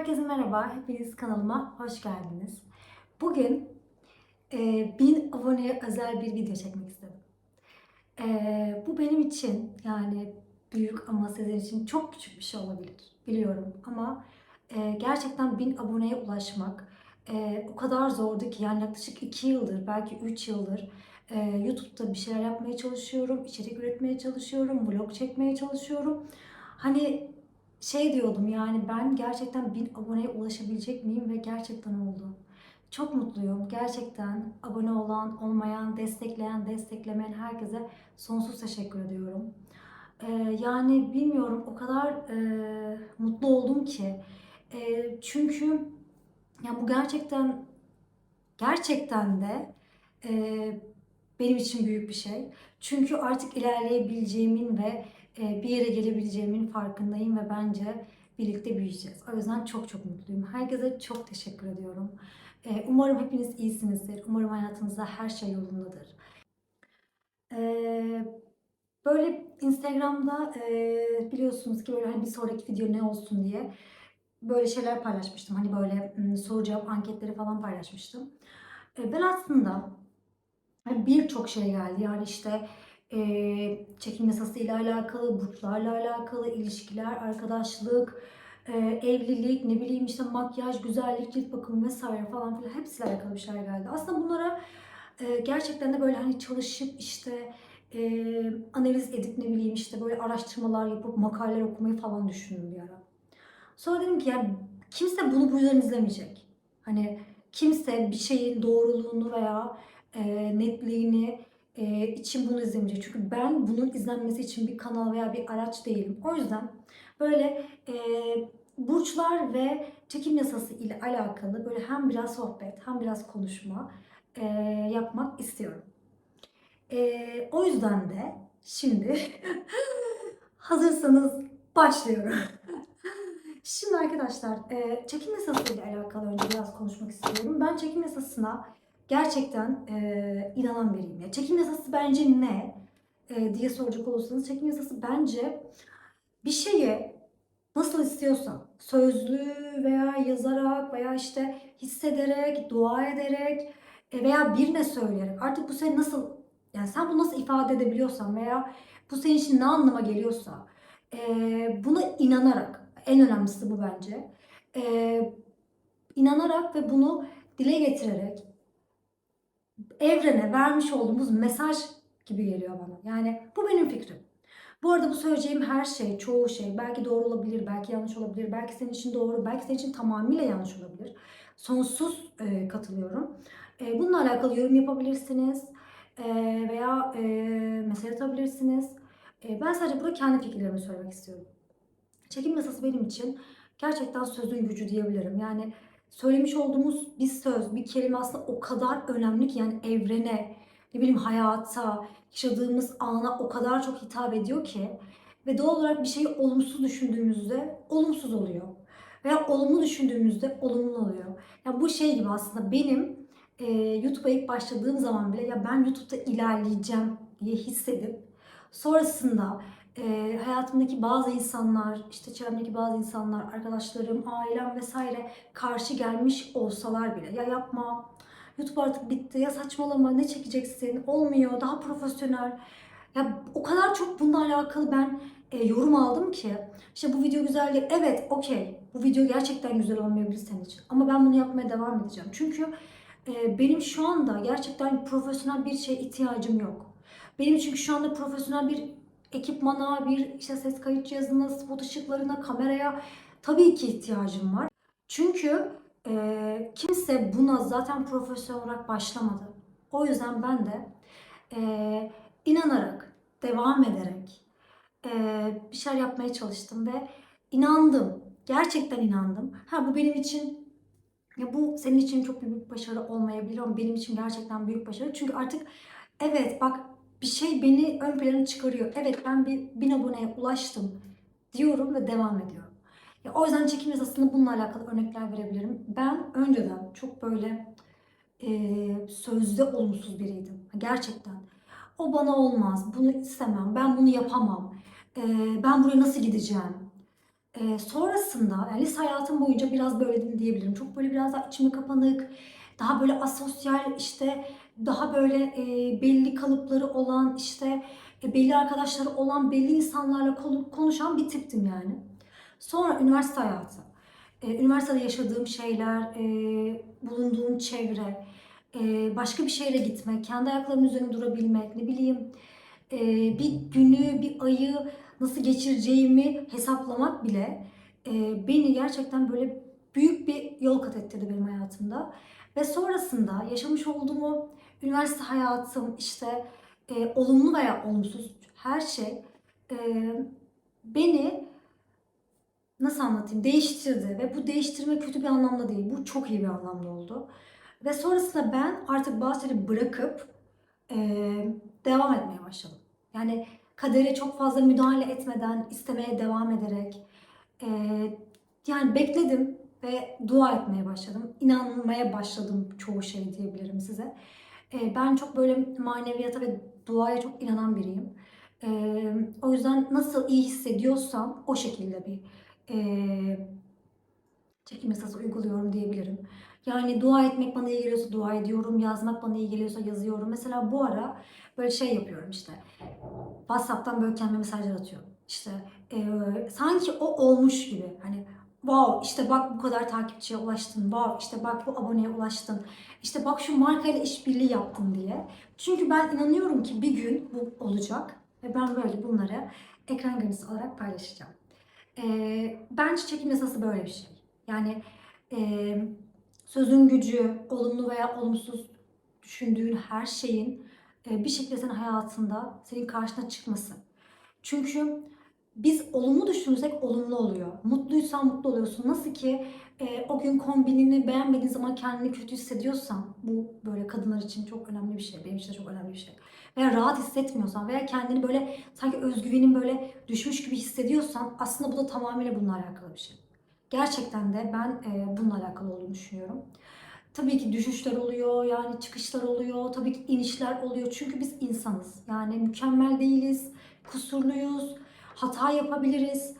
Herkese merhaba, hepiniz kanalıma hoş geldiniz. Bugün e, 1000 aboneye özel bir video çekmek istedim. E, bu benim için yani büyük ama sizin için çok küçük bir şey olabilir biliyorum ama e, gerçekten 1000 aboneye ulaşmak e, o kadar zordu ki yani yaklaşık 2 yıldır belki 3 yıldır e, YouTube'da bir şeyler yapmaya çalışıyorum, içerik üretmeye çalışıyorum, vlog çekmeye çalışıyorum. Hani şey diyordum yani ben gerçekten 1000 aboneye ulaşabilecek miyim ve gerçekten oldu. Çok mutluyum. Gerçekten abone olan, olmayan, destekleyen, desteklemeyen herkese sonsuz teşekkür ediyorum. Ee, yani bilmiyorum o kadar e, mutlu oldum ki. E, çünkü ya bu gerçekten gerçekten de e, benim için büyük bir şey. Çünkü artık ilerleyebileceğimin ve bir yere gelebileceğimin farkındayım ve bence birlikte büyüyeceğiz. O yüzden çok çok mutluyum. Herkese çok teşekkür ediyorum. E, Umarım hepiniz iyisinizdir. Umarım hayatınızda her şey yolundadır. E, Böyle Instagram'da e, biliyorsunuz ki böyle hani bir sonraki video ne olsun diye böyle şeyler paylaşmıştım. Hani böyle soru cevap anketleri falan paylaşmıştım. E, Ben aslında birçok şey geldi. Yani işte e, çekim yasası ile alakalı, burçlarla alakalı, ilişkiler, arkadaşlık, e, evlilik, ne bileyim işte makyaj, güzellik, cilt bakımı vesaire falan filan hepsiyle alakalı bir şeyler geldi. Aslında bunlara e, gerçekten de böyle hani çalışıp işte e, analiz edip ne bileyim işte böyle araştırmalar yapıp makaleler okumayı falan düşündüm bir ara. Sonra dedim ki yani kimse bunu bu yüzden izlemeyecek. Hani kimse bir şeyin doğruluğunu veya e, netliğini e, için bunu izlemeyecek. Çünkü ben bunun izlenmesi için bir kanal veya bir araç değilim. O yüzden böyle e, burçlar ve çekim yasası ile alakalı böyle hem biraz sohbet hem biraz konuşma e, yapmak istiyorum. E, o yüzden de şimdi hazırsanız başlıyorum. Şimdi arkadaşlar e, çekim yasası ile alakalı önce biraz konuşmak istiyorum. Ben çekim yasasına gerçekten e, inanan biriyim. Ya, çekim yasası bence ne e, diye soracak olursanız çekim yasası bence bir şeyi nasıl istiyorsan sözlü veya yazarak veya işte hissederek, dua ederek e, veya birine söyleyerek artık bu seni nasıl yani sen bunu nasıl ifade edebiliyorsan veya bu senin için ne anlama geliyorsa e, buna inanarak en önemlisi bu bence. E, inanarak ve bunu dile getirerek evrene vermiş olduğumuz mesaj gibi geliyor bana. Yani bu benim fikrim. Bu arada bu söyleyeceğim her şey, çoğu şey belki doğru olabilir, belki yanlış olabilir, belki senin için doğru, belki senin için tamamıyla yanlış olabilir. Sonsuz e, katılıyorum. E, bununla alakalı yorum yapabilirsiniz e, veya e, mesaj atabilirsiniz. E, ben sadece burada kendi fikirlerimi söylemek istiyorum. Çekim yasası benim için gerçekten sözün gücü diyebilirim. Yani söylemiş olduğumuz bir söz, bir kelime aslında o kadar önemli ki yani evrene, ne bileyim hayata, yaşadığımız ana o kadar çok hitap ediyor ki ve doğal olarak bir şeyi olumsuz düşündüğümüzde olumsuz oluyor. Veya olumlu düşündüğümüzde olumlu oluyor. Ya bu şey gibi aslında benim e, YouTube'a ilk başladığım zaman bile ya ben YouTube'da ilerleyeceğim diye hissedip sonrasında e, hayatımdaki bazı insanlar, işte çevremdeki bazı insanlar, arkadaşlarım, ailem vesaire karşı gelmiş olsalar bile ya yapma, YouTube artık bitti, ya saçmalama, ne çekeceksin, olmuyor, daha profesyonel. Ya o kadar çok bununla alakalı ben e, yorum aldım ki işte bu video güzel değil. Evet, okey. Bu video gerçekten güzel olmayabilir senin için. Ama ben bunu yapmaya devam edeceğim. Çünkü e, benim şu anda gerçekten profesyonel bir şeye ihtiyacım yok. Benim çünkü şu anda profesyonel bir ekipmana, bir işte ses kayıt cihazına, spot ışıklarına, kameraya tabii ki ihtiyacım var. Çünkü e, kimse buna zaten profesyonel olarak başlamadı. O yüzden ben de e, inanarak, devam ederek e, bir şeyler yapmaya çalıştım ve inandım. Gerçekten inandım. Ha bu benim için ya bu senin için çok büyük başarı olmayabilir ama benim için gerçekten büyük başarı. Çünkü artık evet bak bir şey beni ön plana çıkarıyor. Evet ben bir bin aboneye ulaştım diyorum ve devam ediyorum. Ya o yüzden çekim yasasında bununla alakalı örnekler verebilirim. Ben önceden çok böyle e, sözde olumsuz biriydim. Gerçekten. O bana olmaz, bunu istemem, ben bunu yapamam, e, ben buraya nasıl gideceğim? Ee, sonrasında yani lise hayatım boyunca biraz böyleydim diyebilirim. Çok böyle biraz daha içime kapanık, daha böyle asosyal işte daha böyle e, belli kalıpları olan işte e, belli arkadaşları olan belli insanlarla konu- konuşan bir tiptim yani. Sonra üniversite hayatı. E, üniversitede yaşadığım şeyler, e, bulunduğum çevre, e, başka bir şehre gitmek, kendi ayaklarımın üzerine durabilmek, ne bileyim e, bir günü, bir ayı nasıl geçireceğimi hesaplamak bile e, beni gerçekten böyle büyük bir yol kat ettirdi benim hayatımda. Ve sonrasında yaşamış olduğum o üniversite hayatım işte e, olumlu veya olumsuz her şey e, beni nasıl anlatayım değiştirdi ve bu değiştirme kötü bir anlamda değil. Bu çok iyi bir anlamda oldu. Ve sonrasında ben artık bazı şeyleri bırakıp e, devam etmeye başladım. Yani kadere çok fazla müdahale etmeden istemeye devam ederek e, yani bekledim ve dua etmeye başladım. İnanmaya başladım çoğu şey diyebilirim size. E, ben çok böyle maneviyata ve duaya çok inanan biriyim. E, o yüzden nasıl iyi hissediyorsam o şekilde bir e, çekim yasası uyguluyorum diyebilirim. Yani dua etmek bana iyi geliyorsa dua ediyorum, yazmak bana iyi geliyorsa yazıyorum. Mesela bu ara böyle şey yapıyorum işte. WhatsApp'tan böyle kendime mesajlar atıyorum. İşte e, sanki o olmuş gibi. Hani wow işte bak bu kadar takipçiye ulaştın. Wow işte bak bu aboneye ulaştın. İşte bak şu markayla işbirliği yaptın diye. Çünkü ben inanıyorum ki bir gün bu olacak. Ve ben böyle bunları ekran görüntüsü olarak paylaşacağım. E, bence çekim yasası böyle bir şey. Yani e, sözün gücü, olumlu veya olumsuz düşündüğün her şeyin e, bir şekilde senin hayatında senin karşına çıkması. Çünkü biz olumlu düşünürsek olumlu oluyor. Mutluysan mutlu oluyorsun. Nasıl ki e, o gün kombinini beğenmediğin zaman kendini kötü hissediyorsan bu böyle kadınlar için çok önemli bir şey. Benim için de çok önemli bir şey. Veya rahat hissetmiyorsan veya kendini böyle sanki özgüvenin böyle düşmüş gibi hissediyorsan aslında bu da tamamıyla bununla alakalı bir şey. Gerçekten de ben e, bununla alakalı olduğunu düşünüyorum. Tabii ki düşüşler oluyor, yani çıkışlar oluyor, tabii ki inişler oluyor. Çünkü biz insanız. Yani mükemmel değiliz, kusurluyuz, hata yapabiliriz.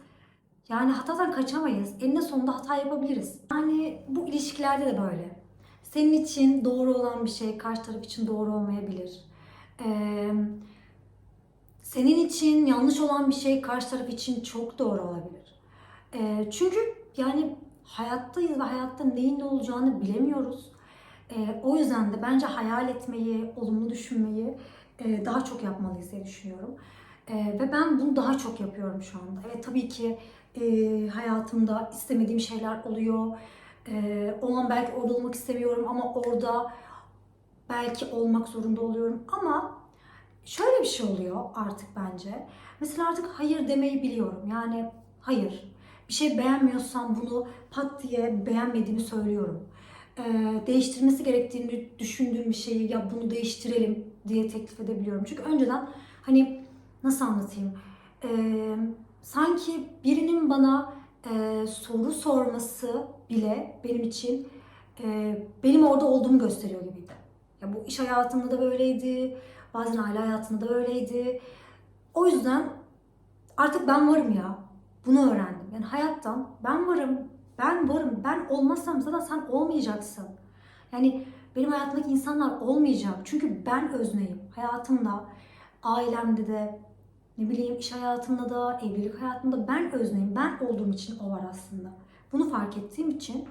Yani hatadan kaçamayız. Eninde sonunda hata yapabiliriz. Yani bu ilişkilerde de böyle. Senin için doğru olan bir şey karşı taraf için doğru olmayabilir. Ee, senin için yanlış olan bir şey karşı taraf için çok doğru olabilir. Ee, çünkü yani hayattayız ve hayatta neyin ne olacağını bilemiyoruz. Ee, o yüzden de bence hayal etmeyi, olumlu düşünmeyi e, daha çok yapmalıyız diye düşünüyorum. Ee, ve ben bunu daha çok yapıyorum şu anda. Evet tabii ki e, hayatımda istemediğim şeyler oluyor. E, o an belki orada olmak istemiyorum ama orada belki olmak zorunda oluyorum. Ama şöyle bir şey oluyor artık bence. Mesela artık hayır demeyi biliyorum. Yani hayır. Bir şey beğenmiyorsam bunu pat diye beğenmediğimi söylüyorum. Ee, değiştirmesi gerektiğini düşündüğüm bir şeyi ya bunu değiştirelim diye teklif edebiliyorum. Çünkü önceden hani nasıl anlatayım? Ee, sanki birinin bana e, soru sorması bile benim için e, benim orada olduğumu gösteriyor gibiydi. Ya bu iş hayatında da böyleydi, bazen aile hayatında da böyleydi. O yüzden artık ben varım ya. Bunu öğrendim. Yani hayattan ben varım, ben varım, ben olmazsam zaten sen olmayacaksın. Yani benim hayatımdaki insanlar olmayacak. Çünkü ben özneyim. Hayatımda, ailemde de, ne bileyim iş hayatımda da, evlilik hayatımda ben özneyim. Ben olduğum için o var aslında. Bunu fark ettiğim için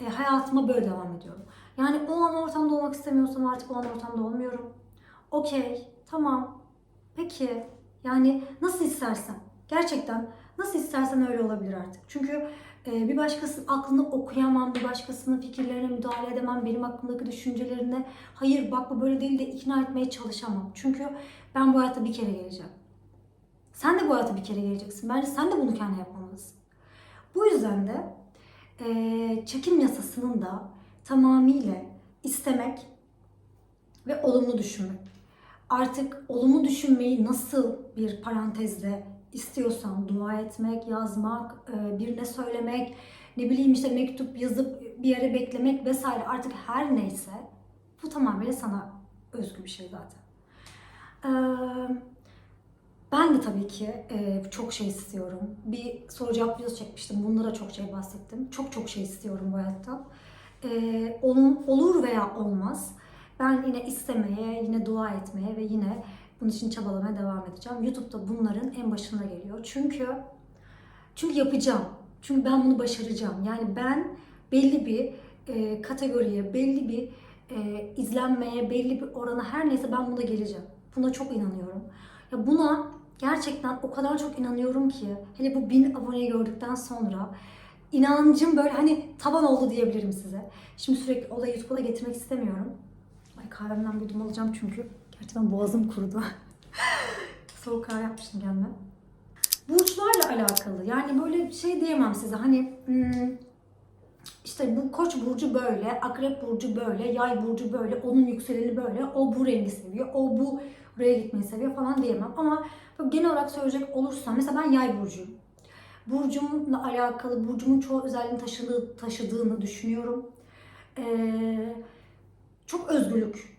e, hayatıma böyle devam ediyorum. Yani o an ortamda olmak istemiyorsam artık o an ortamda olmuyorum. Okey, tamam, peki. Yani nasıl istersen. Gerçekten nasıl istersen öyle olabilir artık. Çünkü e, bir başkasının aklını okuyamam, bir başkasının fikirlerine müdahale edemem, benim aklımdaki düşüncelerine hayır bak bu böyle değil de ikna etmeye çalışamam. Çünkü ben bu hayatta bir kere geleceğim. Sen de bu hayata bir kere geleceksin. Bence sen de bunu kendine yapmamalısın. Bu yüzden de e, çekim yasasının da tamamıyla istemek ve olumlu düşünmek. Artık olumlu düşünmeyi nasıl bir parantezde istiyorsan dua etmek, yazmak, e, birine söylemek, ne bileyim işte mektup yazıp bir yere beklemek vesaire artık her neyse bu tamamıyla sana özgü bir şey zaten. Ee, Ben de tabii ki e, çok şey istiyorum. Bir soru cevap videosu çekmiştim. Bunlara çok şey bahsettim. Çok çok şey istiyorum bu hayattan. E, olun, olur veya olmaz. Ben yine istemeye, yine dua etmeye ve yine bunun için çabalamaya devam edeceğim. YouTube'da bunların en başında geliyor. Çünkü çünkü yapacağım. Çünkü ben bunu başaracağım. Yani ben belli bir e, kategoriye, belli bir e, izlenmeye, belli bir orana her neyse ben buna geleceğim. Buna çok inanıyorum. Ya buna gerçekten o kadar çok inanıyorum ki hele bu bin aboneyi gördükten sonra inancım böyle hani taban oldu diyebilirim size. Şimdi sürekli olayı YouTube'a getirmek istemiyorum. Ay kahvemden bir yudum alacağım çünkü gerçekten boğazım kurudu. Soğuk kahve yapmıştım kendime. Burçlarla alakalı yani böyle şey diyemem size hani hmm, işte bu koç burcu böyle, akrep burcu böyle, yay burcu böyle, onun yükseleni böyle, o bu rengi seviyor, o bu buraya gitmeyi seviyor falan diyemem. Ama genel olarak söyleyecek olursam mesela ben yay burcuyum. Burcumla alakalı, burcumun çoğu özelliğini taşıdığı, taşıdığını düşünüyorum. Ee, çok özgürlük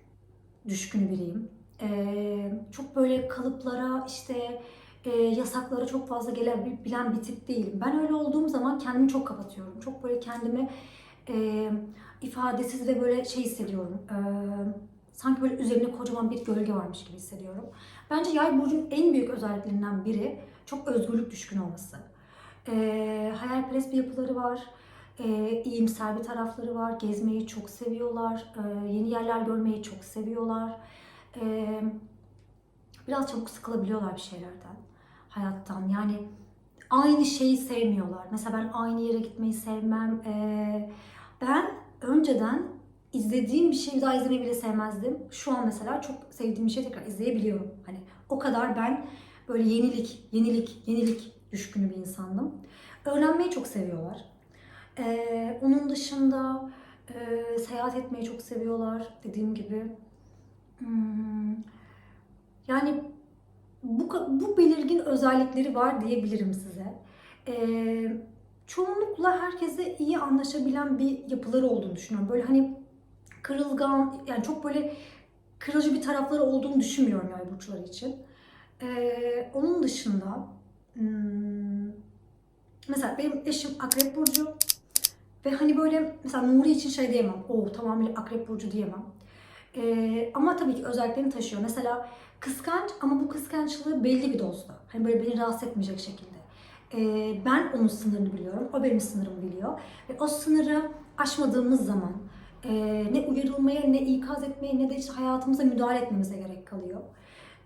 düşkünü biriyim. Ee, çok böyle kalıplara işte e, yasaklara çok fazla gelebilen bir tip değilim. Ben öyle olduğum zaman kendimi çok kapatıyorum. Çok böyle kendimi e, ifadesiz ve böyle şey hissediyorum. E, sanki böyle üzerinde kocaman bir gölge varmış gibi hissediyorum. Bence yay burcunun en büyük özelliklerinden biri çok özgürlük düşkün olması. E, hayalperest bir yapıları var. E, iyimser bir tarafları var. Gezmeyi çok seviyorlar. E, yeni yerler görmeyi çok seviyorlar. E, biraz çabuk sıkılabiliyorlar bir şeylerden hayattan. Yani aynı şeyi sevmiyorlar. Mesela ben aynı yere gitmeyi sevmem. Ee, ben önceden izlediğim bir şeyi daha izlemeyi bile sevmezdim. Şu an mesela çok sevdiğim bir şey tekrar izleyebiliyorum. Hani o kadar ben böyle yenilik, yenilik, yenilik düşkünü bir insandım. Öğrenmeyi çok seviyorlar. Ee, onun dışında e, seyahat etmeyi çok seviyorlar. Dediğim gibi. Hmm, yani bu, bu belirgin özellikleri var diyebilirim size. Ee, çoğunlukla herkese iyi anlaşabilen bir yapıları olduğunu düşünüyorum. Böyle hani kırılgan, yani çok böyle kırıcı bir tarafları olduğunu düşünmüyorum yay burçları için. Ee, onun dışında hmm, mesela benim eşim Akrep Burcu ve hani böyle mesela Nuri için şey diyemem. O tamamıyla Akrep Burcu diyemem. Ee, ama tabii ki özelliklerini taşıyor. Mesela Kıskanç ama bu kıskançlığı belli bir dozda. Hani böyle beni rahatsız etmeyecek şekilde. Ee, ben onun sınırını biliyorum. O benim sınırımı biliyor. Ve o sınırı aşmadığımız zaman e, ne uyarılmaya, ne ikaz etmeye, ne de işte hayatımıza müdahale etmemize gerek kalıyor.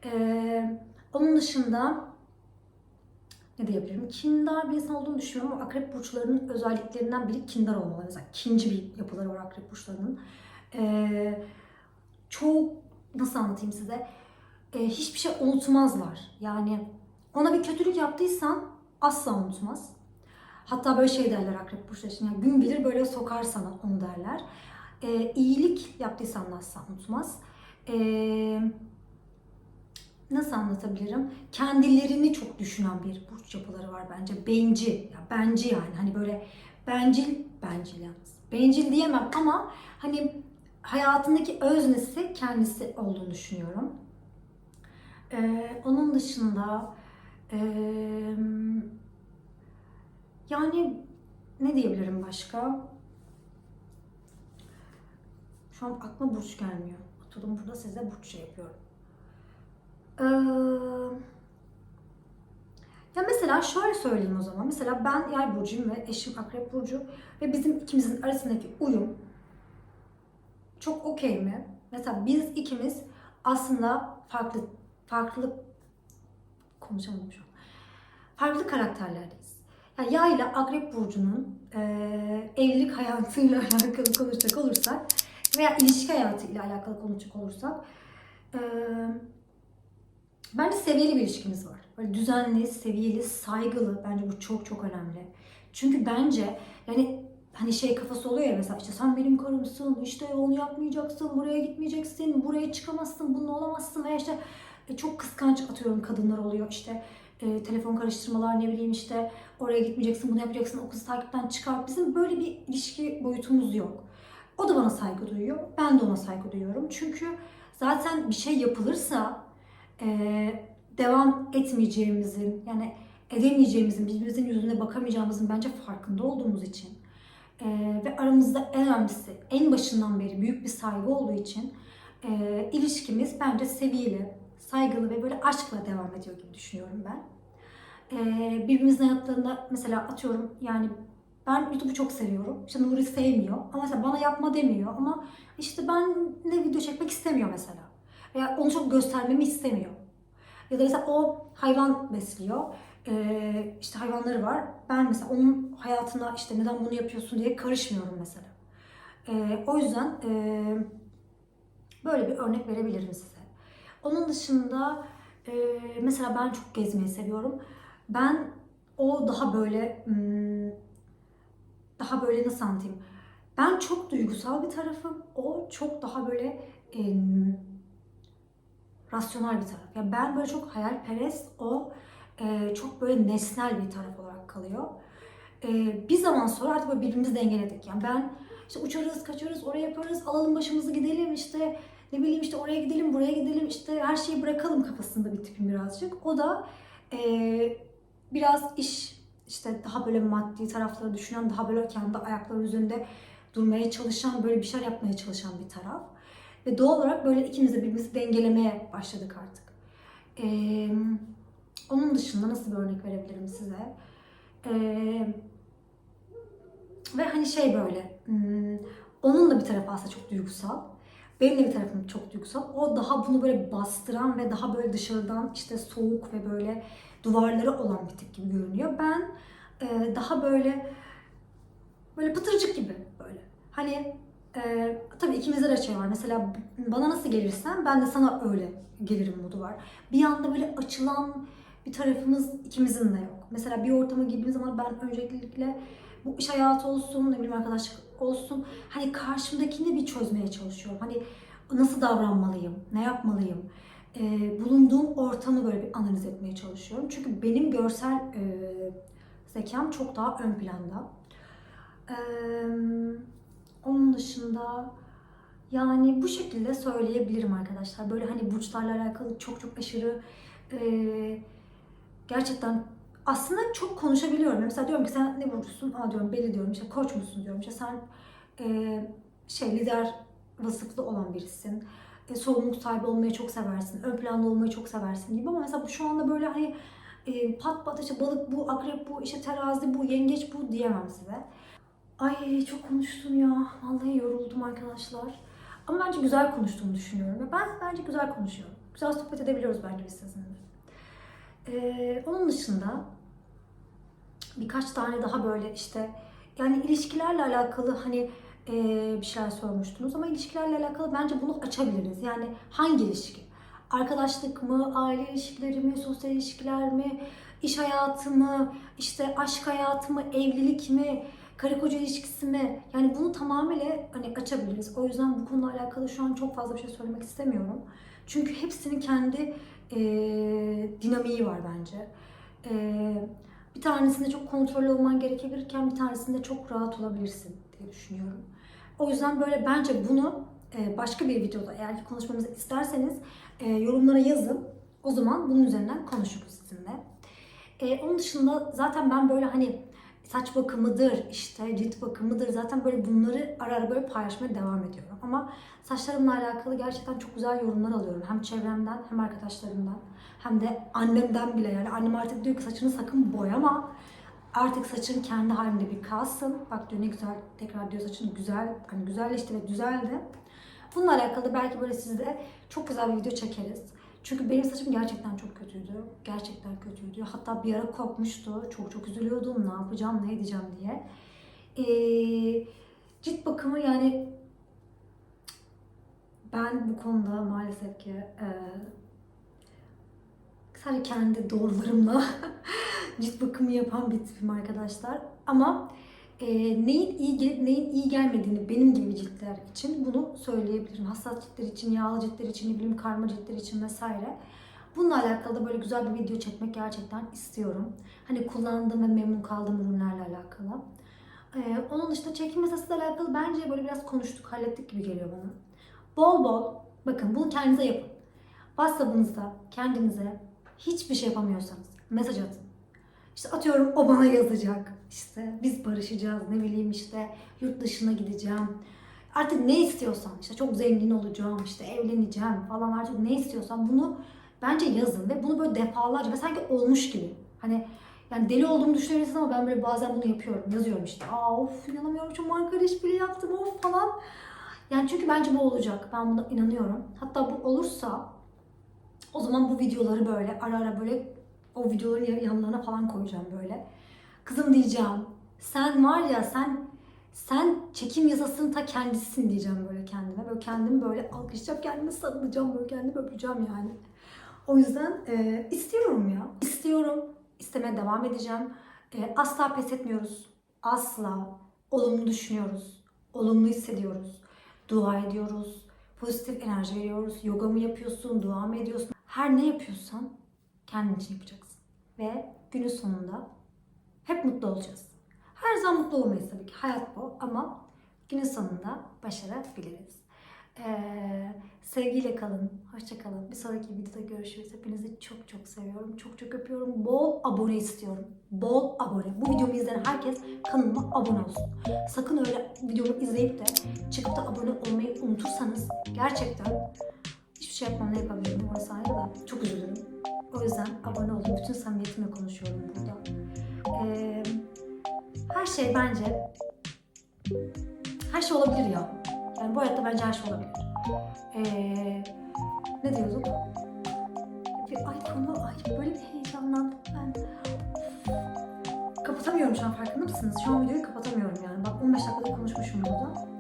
Ee, onun dışında ne diyebilirim? Kindar bir insan olduğunu düşünüyorum ama akrep burçlarının özelliklerinden biri kindar olmalı. Mesela kinci bir yapıları var akrep burçlarının. Ee, çok nasıl anlatayım size? e, hiçbir şey unutmazlar. Yani ona bir kötülük yaptıysan asla unutmaz. Hatta böyle şey derler akrep burçları için. Yani gün bilir böyle sokar sana onu derler. E, iyilik yaptıysan asla unutmaz. E, nasıl anlatabilirim? Kendilerini çok düşünen bir burç yapıları var bence. Benci, ya benci yani. Hani böyle bencil, bencil yalnız. Bencil diyemem ama hani hayatındaki öznesi kendisi olduğunu düşünüyorum. Ee, onun dışında e, yani ne diyebilirim başka? Şu an aklıma burç gelmiyor. Oturdum burada size burç şey yapıyorum. Ee, ya mesela şöyle söyleyeyim o zaman. Mesela ben yay burcuyum ve eşim akrep burcu ve bizim ikimizin arasındaki uyum çok okey mi? Mesela biz ikimiz aslında farklı farklı konuşamadım şu an. Farklı karakterlerdeyiz. Yani yay ile akrep burcunun e, evlilik hayatıyla alakalı konuşacak olursak veya ilişki hayatıyla alakalı konuşacak olursak e, bence seviyeli bir ilişkimiz var. Böyle düzenli, seviyeli, saygılı. Bence bu çok çok önemli. Çünkü bence yani hani şey kafası oluyor ya mesela işte sen benim karımsın, işte onu yapmayacaksın, buraya gitmeyeceksin, buraya çıkamazsın, bununla olamazsın veya işte e, çok kıskanç atıyorum kadınlar oluyor işte e, telefon karıştırmalar ne bileyim işte oraya gitmeyeceksin bunu yapacaksın o kızı takipten çıkar. Bizim böyle bir ilişki boyutumuz yok. O da bana saygı duyuyor. Ben de ona saygı duyuyorum. Çünkü zaten bir şey yapılırsa e, devam etmeyeceğimizin yani edemeyeceğimizin, birbirimizin yüzüne bakamayacağımızın bence farkında olduğumuz için ee, ve aramızda en önemlisi en başından beri büyük bir saygı olduğu için e, ilişkimiz bence seviyeli, saygılı ve böyle aşkla devam ediyor gibi düşünüyorum ben. Ee, birbirimizin hayatlarında mesela atıyorum yani ben YouTube'u çok seviyorum. İşte Nuri sevmiyor. Ama mesela bana yapma demiyor. Ama işte ben ne video çekmek istemiyor mesela. Veya onu çok göstermemi istemiyor. Ya da mesela o hayvan besliyor. Ee, işte hayvanları var. Ben mesela onun hayatına işte neden bunu yapıyorsun diye karışmıyorum mesela. Ee, o yüzden e, böyle bir örnek verebilirim size. Onun dışında e, mesela ben çok gezmeyi seviyorum. Ben o daha böyle hmm, daha böyle nasıl anlatayım? Ben çok duygusal bir tarafım. O çok daha böyle em, rasyonel bir taraf. Ya ben böyle çok hayalperest, o e, çok böyle nesnel bir taraf olarak kalıyor. E, bir zaman sonra artık böyle birbirimizi dengeledik. Yani ben işte uçarız, kaçarız, oraya yaparız, alalım başımızı gidelim işte ne bileyim işte oraya gidelim, buraya gidelim işte her şeyi bırakalım kafasında bir tipim birazcık. O da e, biraz iş işte daha böyle maddi tarafları düşünen, daha böyle kendi ayakları üzerinde durmaya çalışan, böyle bir şeyler yapmaya çalışan bir taraf. Ve doğal olarak böyle ikimiz de birbirimizi dengelemeye başladık artık. Ee, onun dışında nasıl bir örnek verebilirim size? Ee, ve hani şey böyle, hmm, onun da bir tarafı aslında çok duygusal. Benim de bir tarafım çok duygusal. O daha bunu böyle bastıran ve daha böyle dışarıdan işte soğuk ve böyle duvarları olan bir tip gibi görünüyor. Ben e, daha böyle böyle pıtırcık gibi böyle. Hani e, tabii ikimizde de şey var. Mesela bana nasıl gelirsen ben de sana öyle gelirim modu var. Bir anda böyle açılan bir tarafımız ikimizin de yok. Mesela bir ortama girdiğim zaman ben öncelikle bu iş hayatı olsun, ne bileyim arkadaşlık olsun. Hani karşımdakini bir çözmeye çalışıyorum. Hani nasıl davranmalıyım, ne yapmalıyım, e, bulunduğum ortamı böyle bir analiz etmeye çalışıyorum. Çünkü benim görsel e, zekam çok daha ön planda. E, onun dışında yani bu şekilde söyleyebilirim arkadaşlar. Böyle hani burçlarla alakalı çok çok aşırı e, gerçekten aslında çok konuşabiliyorum. Mesela diyorum ki sen ne burcusun? Aa diyorum belli diyorum. İşte koç musun diyorum. İşte sen e, şey lider vasıflı olan birisin. E, sorumluluk sahibi olmayı çok seversin. Ön planda olmayı çok seversin gibi ama mesela şu anda böyle hani e, pat pat işte balık bu, akrep bu, işte terazi bu, yengeç bu diyemem size. Ay çok konuştum ya. Vallahi yoruldum arkadaşlar. Ama bence güzel konuştuğumu düşünüyorum. Ve ben bence güzel konuşuyorum. Güzel sohbet edebiliyoruz bence biz sizinle. Ee, onun dışında birkaç tane daha böyle işte yani ilişkilerle alakalı hani bir şeyler sormuştunuz ama ilişkilerle alakalı bence bunu açabiliriz. Yani hangi ilişki? Arkadaşlık mı, aile ilişkileri mi, sosyal ilişkiler mi, iş hayatı mı, işte aşk hayatı mı, evlilik mi, karı koca ilişkisi mi? Yani bunu tamamıyla hani açabiliriz. O yüzden bu konuyla alakalı şu an çok fazla bir şey söylemek istemiyorum. Çünkü hepsinin kendi e, dinamiği var bence. E, bir tanesinde çok kontrollü olman gerekebilirken bir tanesinde çok rahat olabilirsin diye düşünüyorum. O yüzden böyle bence bunu e, başka bir videoda eğer ki konuşmamızı isterseniz e, yorumlara yazın. O zaman bunun üzerinden konuşuruz sizinle. E, onun dışında zaten ben böyle hani saç bakımıdır, işte cilt bakımıdır. Zaten böyle bunları ara ara böyle paylaşmaya devam ediyorum. Ama saçlarımla alakalı gerçekten çok güzel yorumlar alıyorum. Hem çevremden hem arkadaşlarımdan hem de annemden bile yani annem artık diyor ki saçını sakın boyama. Artık saçın kendi halinde bir kalsın. Bak diyor ne güzel tekrar diyor saçın güzel hani güzelleşti ve düzeldi. Bununla alakalı belki böyle sizde çok güzel bir video çekeriz. Çünkü benim saçım gerçekten çok kötüydü. Gerçekten kötüydü. Hatta bir ara kopmuştu. Çok çok üzülüyordum. Ne yapacağım, ne edeceğim diye. Ee, cilt bakımı yani ben bu konuda maalesef ki e, sadece kendi doğrularımla cilt bakımı yapan bir tipim arkadaşlar. Ama e, neyin iyi gelip neyin iyi gelmediğini benim gibi ciltler için bunu söyleyebilirim. Hassas ciltler için, yağlı ciltler için, ne bileyim karma ciltler için vesaire. Bununla alakalı da böyle güzel bir video çekmek gerçekten istiyorum. Hani kullandığım ve memnun kaldığım ürünlerle alakalı. Ee, onun dışında çekim masasıyla alakalı bence böyle biraz konuştuk, hallettik gibi geliyor bana. Bol bol, bakın bunu kendinize yapın. WhatsApp'ınızda kendinize hiçbir şey yapamıyorsanız mesaj atın. İşte atıyorum o bana yazacak. İşte biz barışacağız ne bileyim işte yurt dışına gideceğim. Artık ne istiyorsan işte çok zengin olacağım işte evleneceğim falan artık ne istiyorsan bunu bence yazın ve bunu böyle defalarca ve sanki olmuş gibi. Hani yani deli olduğumu düşünebilirsiniz ama ben böyle bazen bunu yapıyorum. Yazıyorum işte. Aa of inanamıyorum çok arkadaş bile yaptım of falan. Yani çünkü bence bu olacak. Ben buna inanıyorum. Hatta bu olursa o zaman bu videoları böyle ara ara böyle o videoların yan- yanlarına falan koyacağım böyle. Kızım diyeceğim. Sen var ya sen sen çekim yasasının ta kendisisin diyeceğim böyle kendime. Böyle kendimi böyle alkışlayacağım, kendimi sarılacağım, böyle kendimi öpeceğim yani. O yüzden e, istiyorum ya. İstiyorum. İstemeye devam edeceğim. E, asla pes etmiyoruz. Asla. Olumlu düşünüyoruz. Olumlu hissediyoruz. Dua ediyoruz. Pozitif enerji veriyoruz. Yoga mı yapıyorsun? Dua mı ediyorsun? Her ne yapıyorsan kendin için yapacaksın. Ve günün sonunda hep mutlu olacağız. Her zaman mutlu olmayız tabii ki. Hayat bu ama günün sonunda başarabiliriz. Ee, sevgiyle kalın. Hoşça kalın. Bir sonraki videoda görüşürüz. Hepinizi çok çok seviyorum. Çok çok öpüyorum. Bol abone istiyorum. Bol abone. Bu videomu izleyen herkes kanalıma abone olsun. Sakın öyle videomu izleyip de çıkıp da abone olmayı unutursanız gerçekten hiçbir şey yapmam ne yapabilirim ayrı da çok üzülürüm. O yüzden abone olun. Bütün samimiyetimle konuşuyorum burada. Ee, her şey bence her şey olabilir ya. Yani bu hayatta bence her şey olabilir. Ee, ne diyorduk? Ay konu, ay böyle bir heyecanlandım ben. Kapatamıyorum şu an farkında mısınız? Şu an videoyu kapatamıyorum yani. Bak 15 dakikada konuşmuşum burada.